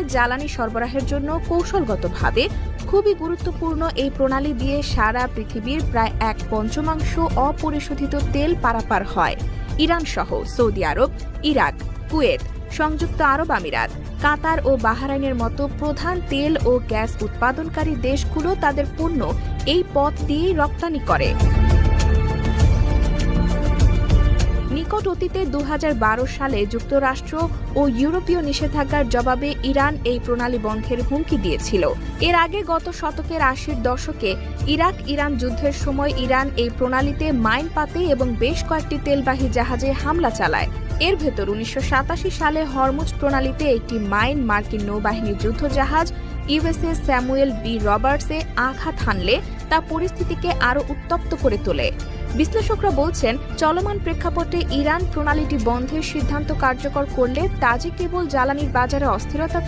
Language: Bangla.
ইউরোপের জ্বালানি সরবরাহের জন্য কৌশলগতভাবে খুবই গুরুত্বপূর্ণ এই প্রণালী দিয়ে সারা পৃথিবীর প্রায় এক পঞ্চমাংশ অপরিশোধিত তেল পারাপার হয়। ইরান সহ সৌদি আরব, ইরাক, কুয়েত, সংযুক্ত আরব আমিরাত, কাতার ও বাহরাইনের মতো প্রধান তেল ও গ্যাস উৎপাদনকারী দেশগুলো তাদের পণ্য এই পথ দিয়েই রপ্তানি করে। নিকট অতীতে দু হাজার বারো সালে যুক্তরাষ্ট্র ও ইউরোপীয় নিষেধাজ্ঞার জবাবে ইরান এই প্রণালী বন্ধের হুমকি দিয়েছিল। এর আগে গত শতকের আশির দশকে ইরাক ইরান যুদ্ধের সময় ইরান এই প্রণালীতে মাইন পাতে এবং বেশ কয়েকটি তেলবাহী জাহাজে হামলা চালায়। এর ভেতর উনিশশো সাতাশি সালে হরমুজ প্রণালীতে একটি মাইন মার্কিন নৌবাহিনীর যুদ্ধজাহাজ ইউএসএ স্যামুয়েল বি রবার্টসে আঘাত হানলে তা পরিস্থিতিকে আরও উত্তপ্ত করে তোলে। বিশ্লেষকরা বলছেন, চলমান প্রেক্ষাপটে ইরান প্রণালীটি বন্ধের সিদ্ধান্ত কার্যকর করলে তা যে কেবল জ্বালানির বাজারে অস্থিরতা